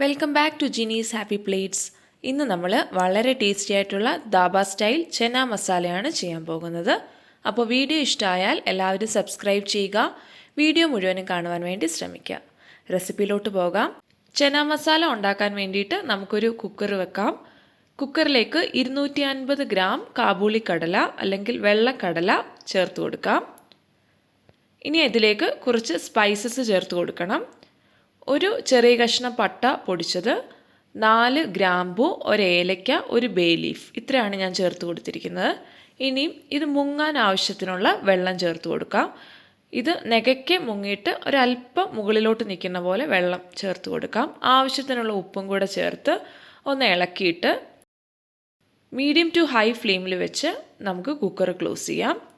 Welcome back to ജിനീസ് happy plates ഇന്ന് നമ്മൾ വളരെ ടേസ്റ്റി ആയിട്ടുള്ള ദാബ സ്റ്റൈൽ ചെന മസാലയാണ് ചെയ്യാൻ പോകുന്നത്. അപ്പോൾ വീഡിയോ ഇഷ്ടമായാൽ എല്ലാവരും സബ്സ്ക്രൈബ് ചെയ്യുക. വീഡിയോ മുഴുവനും കാണുവാൻ വേണ്ടി ശ്രമിക്കുക. റെസിപ്പിയിലോട്ട് പോകാം. ചെന മസാല ഉണ്ടാക്കാൻ വേണ്ടിയിട്ട് നമുക്കൊരു കുക്കർ വെക്കാം. കുക്കറിലേക്ക് ഇരുന്നൂറ്റി അൻപത് ഗ്രാം കാബൂളി കടല അല്ലെങ്കിൽ വെള്ളക്കടല ചേർത്ത് കൊടുക്കാം. ഇനി ഇതിലേക്ക് കുറച്ച് സ്പൈസസ് ചേർത്ത് കൊടുക്കണം. ഒരു ചെറിയ കഷ്ണം പട്ട പൊടിച്ചത് നാല് ഗ്രാമ്പു ഒരു ഏലയ്ക്ക ഒരു ബേ ലീഫ്. ഇത്രയാണ് ഞാൻ ചേർത്ത് കൊടുത്തിരിക്കുന്നത്. ഇനിയും ഇത് മുങ്ങാൻ ആവശ്യത്തിനുള്ള വെള്ളം ചേർത്ത് കൊടുക്കാം. ഇത് നെകയ്ക്ക് മുങ്ങിയിട്ട് ഒരല്പം മുകളിലോട്ട് നിൽക്കുന്ന പോലെ വെള്ളം ചേർത്ത് കൊടുക്കാം. ആവശ്യത്തിനുള്ള ഉപ്പും കൂടെ ചേർത്ത് ഒന്ന് ഇളക്കിയിട്ട് മീഡിയം ടു ഹൈ ഫ്ലെയിമിൽ വെച്ച് നമുക്ക് കുക്കർ ക്ലോസ് ചെയ്യാം.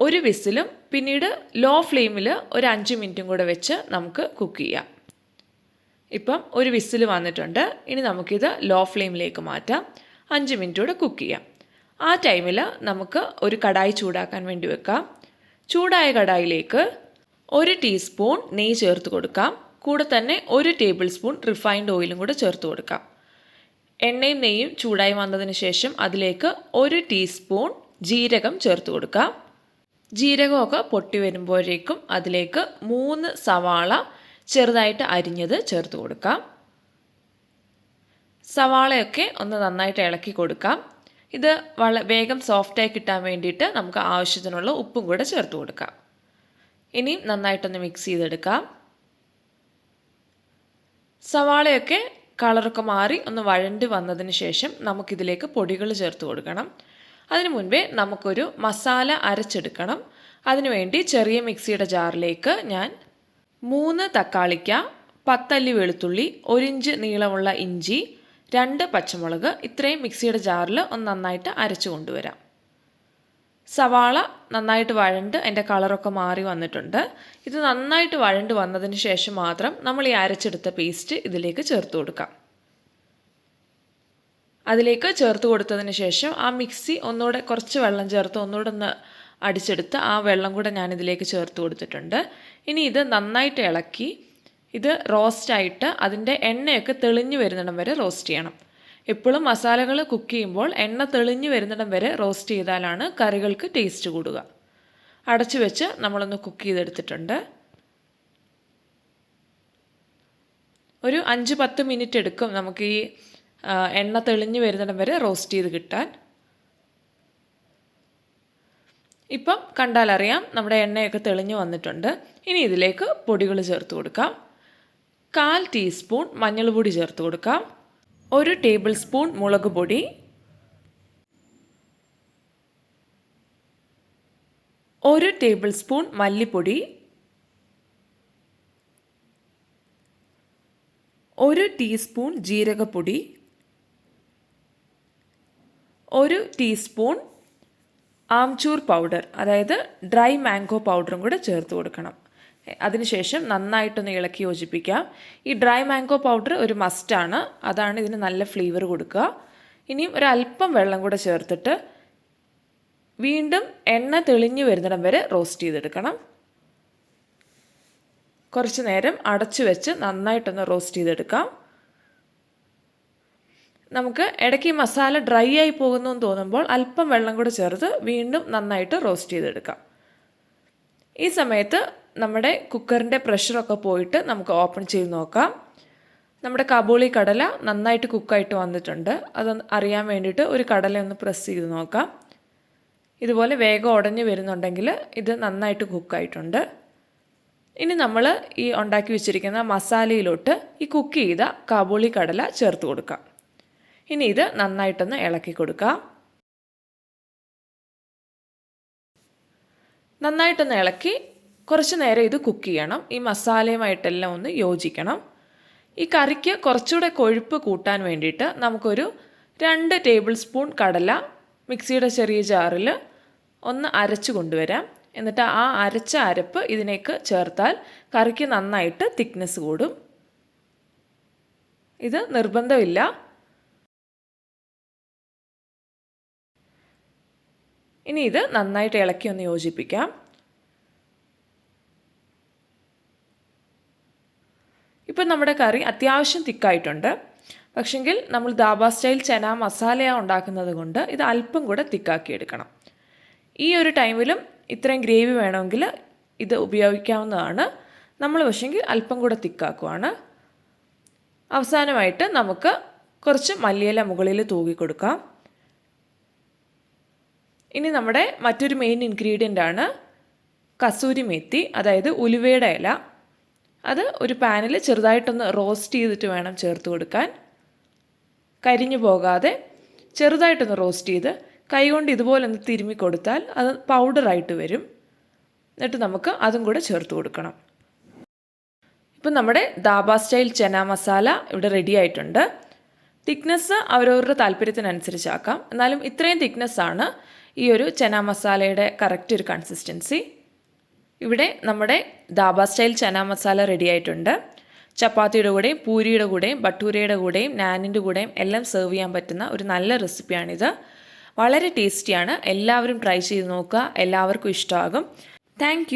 ഒരു വിസിലും പിന്നീട് ലോ ഫ്ലെയിമിൽ ഒരു അഞ്ച് മിനിറ്റും കൂടെ വെച്ച് നമുക്ക് കുക്ക് ചെയ്യാം. ഇപ്പം ഒരു വിസിൽ വന്നിട്ടുണ്ട്. ഇനി നമുക്കിത് ലോ ഫ്ലെയിമിലേക്ക് മാറ്റാം. അഞ്ച് മിനിറ്റ് കൂടെ കുക്ക് ചെയ്യാം. ആ ടൈമിൽ നമുക്ക് ഒരു കടായി ചൂടാക്കാൻ വേണ്ടി വെക്കാം. ചൂടായ കടായിലേക്ക് ഒരു ടീസ്പൂൺ നെയ്യ് ചേർത്ത് കൊടുക്കാം. കൂടെ തന്നെ ഒരു ടേബിൾ സ്പൂൺ റിഫൈൻഡ് ഓയിലും കൂടെ ചേർത്ത് കൊടുക്കാം. എണ്ണയും നെയ്യും ചൂടായി വന്നതിന് ശേഷം അതിലേക്ക് ഒരു ടീസ്പൂൺ ജീരകം ചേർത്ത് കൊടുക്കാം. ജീരകമൊക്കെ പൊട്ടി വരുമ്പോഴേക്കും അതിലേക്ക് മൂന്ന് സവാള ചെറുതായിട്ട് അരിഞ്ഞത് ചേർത്ത് കൊടുക്കാം. സവാളയൊക്കെ ഒന്ന് നന്നായിട്ട് ഇളക്കി കൊടുക്കാം. ഇത് വള വേഗം സോഫ്റ്റായി കിട്ടാൻ വേണ്ടിയിട്ട് നമുക്ക് ആവശ്യത്തിനുള്ള ഉപ്പും കൂടെ ചേർത്ത് കൊടുക്കാം. ഇനിയും നന്നായിട്ടൊന്ന് മിക്സ് ചെയ്തെടുക്കാം. സവാളയൊക്കെ കളറൊക്കെ മാറി ഒന്ന് വഴണ്ട് വന്നതിന് ശേഷം നമുക്കിതിലേക്ക് പൊടികൾ ചേർത്ത് കൊടുക്കണം. അതിനു മുൻപേ നമുക്കൊരു മസാല അരച്ചെടുക്കണം. അതിനുവേണ്ടി ചെറിയ മിക്സിയുടെ ജാറിലേക്ക് ഞാൻ മൂന്ന് തക്കാളിക്ക പത്തല്ലി വെളുത്തുള്ളി ഒരിഞ്ച് നീളമുള്ള ഇഞ്ചി രണ്ട് പച്ചമുളക് ഇത്രയും മിക്സിയുടെ ജാറിൽ ഒന്ന് നന്നായിട്ട് അരച്ചു കൊണ്ടുവരാം. സവാള നന്നായിട്ട് വഴണ്ട് അതിന്റെ കളറൊക്കെ മാറി വന്നിട്ടുണ്ട്. ഇത് നന്നായിട്ട് വഴണ്ട് വന്നതിന് ശേഷം മാത്രം നമ്മൾ ഈ അരച്ചെടുത്ത പേസ്റ്റ് ഇതിലേക്ക് ചേർത്ത് കൊടുക്കാം. അതിലേക്ക് ചേർത്ത് കൊടുത്തതിന് ശേഷം ആ മിക്സി ഒന്നുകൂടെ കുറച്ച് വെള്ളം ചേർത്ത് ഒന്നുകൂടെ ഒന്ന് അടിച്ചെടുത്ത് ആ വെള്ളം കൂടെ ഞാൻ ഇതിലേക്ക് ചേർത്ത് കൊടുത്തിട്ടുണ്ട്. ഇനി ഇത് നന്നായിട്ട് ഇളക്കി ഇത് റോസ്റ്റായിട്ട് അതിന്റെ എണ്ണയൊക്കെ തെളിഞ്ഞു വരുന്നിടം വരെ റോസ്റ്റ് ചെയ്യണം. എപ്പോഴും മസാലകൾ കുക്ക് ചെയ്യുമ്പോൾ എണ്ണ തെളിഞ്ഞു വരുന്നിടം വരെ റോസ്റ്റ് ചെയ്താലാണ് കറികൾക്ക് ടേസ്റ്റ് കൂടുക. അടച്ചു വെച്ച് നമ്മളൊന്ന് കുക്ക് ചെയ്തെടുത്തിട്ടുണ്ട്. ഒരു അഞ്ച് പത്ത് മിനിറ്റ് എടുക്കും നമുക്ക് ഈ എണ്ണ തെളിഞ്ഞു വരുന്നിടം വരെ റോസ്റ്റ് ചെയ്ത് കിട്ടാൻ. ഇപ്പം കണ്ടാലറിയാം നമ്മുടെ എണ്ണയൊക്കെ തെളിഞ്ഞു വന്നിട്ടുണ്ട്. ഇനി ഇതിലേക്ക് പൊടികൾ ചേർത്ത് കൊടുക്കാം. കാൽ ടീസ്പൂൺ മഞ്ഞൾപ്പൊടി ചേർത്ത് കൊടുക്കാം. ഒരു ടേബിൾ സ്പൂൺ മുളക് പൊടി. ഒരു ടേബിൾ സ്പൂൺ മല്ലിപ്പൊടി. ഒരു ടീസ്പൂൺ ജീരകപ്പൊടി. ഒരു ടീസ്പൂൺ ആംചൂർ പൗഡർ അതായത് ഡ്രൈ മാംഗോ പൗഡറും കൂടെ ചേർത്ത് കൊടുക്കണം. അതിനുശേഷം നന്നായിട്ടൊന്ന് ഇളക്കി യോജിപ്പിക്കാം. ഈ ഡ്രൈ മാംഗോ പൗഡർ ഒരു മസ്റ്റാണ് അതാണ് ഇതിന് നല്ല ഫ്ലേവർ കൊടുക്കുക. ഇനിയും ഒരല്പം വെള്ളം കൂടെ ചേർത്തിട്ട് വീണ്ടും എണ്ണ തെളിഞ്ഞു വരുന്നിടം വരെ റോസ്റ്റ് ചെയ്തെടുക്കണം. കുറച്ച് നേരം അടച്ചു വെച്ച് നന്നായിട്ടൊന്ന് റോസ്റ്റ് ചെയ്തെടുക്കാം. നമുക്ക് ഇടയ്ക്ക് ഈ മസാല ഡ്രൈ ആയി പോകുന്നു എന്ന് തോന്നുമ്പോൾ അല്പം വെള്ളം കൂടെ ചേർത്ത് വീണ്ടും നന്നായിട്ട് റോസ്റ്റ് ചെയ്തെടുക്കാം. ഈ സമയത്ത് നമ്മുടെ കുക്കറിന്റെ പ്രഷറൊക്കെ പോയിട്ട് നമുക്ക് ഓപ്പൺ ചെയ്ത് നോക്കാം. നമ്മുടെ കബോളി കടല നന്നായിട്ട് കുക്കായിട്ട് വന്നിട്ടുണ്ട്. അത് അറിയാൻ വേണ്ടിയിട്ട് ഒരു കടല ഒന്ന് പ്രസ് ചെയ്ത് നോക്കാം. ഇതുപോലെ വേഗം ഉടഞ്ഞു വരുന്നുണ്ടെങ്കിൽ ഇത് നന്നായിട്ട് കുക്കായിട്ടുണ്ട്. ഇനി നമ്മൾ ഈ ഉണ്ടാക്കി വെച്ചിരിക്കുന്ന മസാലയിലോട്ട് ഈ കുക്ക് ചെയ്ത കാബൂളി കടല ചേർത്ത് കൊടുക്കാം. ഇനി ഇത് നന്നായിട്ടൊന്ന് ഇളക്കി കൊടുക്കാം. നന്നായിട്ടൊന്ന് ഇളക്കി കുറച്ച് നേരം ഇത് കുക്ക് ചെയ്യണം. ഈ മസാലയുമായിട്ടെല്ലാം ഒന്ന് യോജിക്കണം. ഈ കറിക്ക് കുറച്ചുകൂടെ കൊഴുപ്പ് കൂട്ടാൻ വേണ്ടിയിട്ട് നമുക്കൊരു രണ്ട് ടേബിൾ സ്പൂൺ കടല മിക്സിയുടെ ചെറിയ ജാറിൽ ഒന്ന് അരച്ച് കൊണ്ടുവരാം. എന്നിട്ട് ആ അരച്ച അരപ്പ് ഇതിനേക്ക് ചേർത്താൽ കറിക്ക് നന്നായിട്ട് തിക്നെസ് കൂടും. ഇത് നിർബന്ധമില്ല. ഇനി ഇത് നന്നായിട്ട് ഇളക്കി ഒന്ന് യോജിപ്പിക്കാം. ഇപ്പം നമ്മുടെ കറി അത്യാവശ്യം തിക്കായിട്ടുണ്ട്. പക്ഷെങ്കിൽ നമ്മൾ ദാബ സ്റ്റൈൽ ചന മസാലയാണ് ഉണ്ടാക്കുന്നത് കൊണ്ട് ഇത് അല്പം കൂടെ തിക്കാക്കി എടുക്കണം. ഈ ഒരു ടൈമിലും ഇത്രയും ഗ്രേവി വേണമെങ്കിൽ ഇത് ഉപയോഗിക്കാവുന്നതാണ്. നമ്മൾ പക്ഷെങ്കിൽ അല്പം കൂടെ തിക്കാക്കുവാണ്. അവസാനമായിട്ട് നമുക്ക് കുറച്ച് മല്ലിയില മുകളിൽ തൂകി കൊടുക്കാം. ഇനി നമ്മുടെ മറ്റൊരു മെയിൻ ഇൻഗ്രീഡിയന്റ് ആണ് കസൂരി മെത്തി അതായത് ഉലുവയുടെ ഇല. അത് ഒരു പാനിൽ ചെറുതായിട്ടൊന്ന് റോസ്റ്റ് ചെയ്തിട്ട് വേണം ചേർത്ത് കൊടുക്കാൻ. കരിഞ്ഞു പോകാതെ ചെറുതായിട്ടൊന്ന് റോസ്റ്റ് ചെയ്ത് കൈകൊണ്ട് ഇതുപോലെ ഒന്ന് തിരുമ്മി കൊടുത്താൽ അത് പൗഡറായിട്ട് വരും. എന്നിട്ട് നമുക്ക് അതും കൂടെ ചേർത്ത് കൊടുക്കണം. ഇപ്പം നമ്മുടെ ദാബ സ്റ്റൈൽ ചന മസാല ഇവിടെ റെഡി ആയിട്ടുണ്ട്. തിക്നെസ് അവരവരുടെ താല്പര്യത്തിനനുസരിച്ചാക്കാം എന്നാലും ഇത്രയും തിക്നെസ്സാണ് ഈ ഒരു ചന മസാലയുടെ കറക്റ്റ് ഒരു കൺസിസ്റ്റൻസി ഇവിടെ നമ്മുടെ ദാബ സ്റ്റൈൽ ചന മസാല റെഡി ആയിട്ടുണ്ട്. ചപ്പാത്തിയുടെ കൂടെയും പൂരിയുടെ കൂടെയും ബട്ടൂരയുടെ കൂടെയും നാനിന്റെ കൂടെയും എല്ലാം സെർവ് ചെയ്യാൻ പറ്റുന്ന ഒരു നല്ല റെസിപ്പിയാണിത് വളരെ ടേസ്റ്റിയാണ് എല്ലാവരും ട്രൈ ചെയ്ത് നോക്കുക. എല്ലാവർക്കും ഇഷ്ടമാകും. താങ്ക്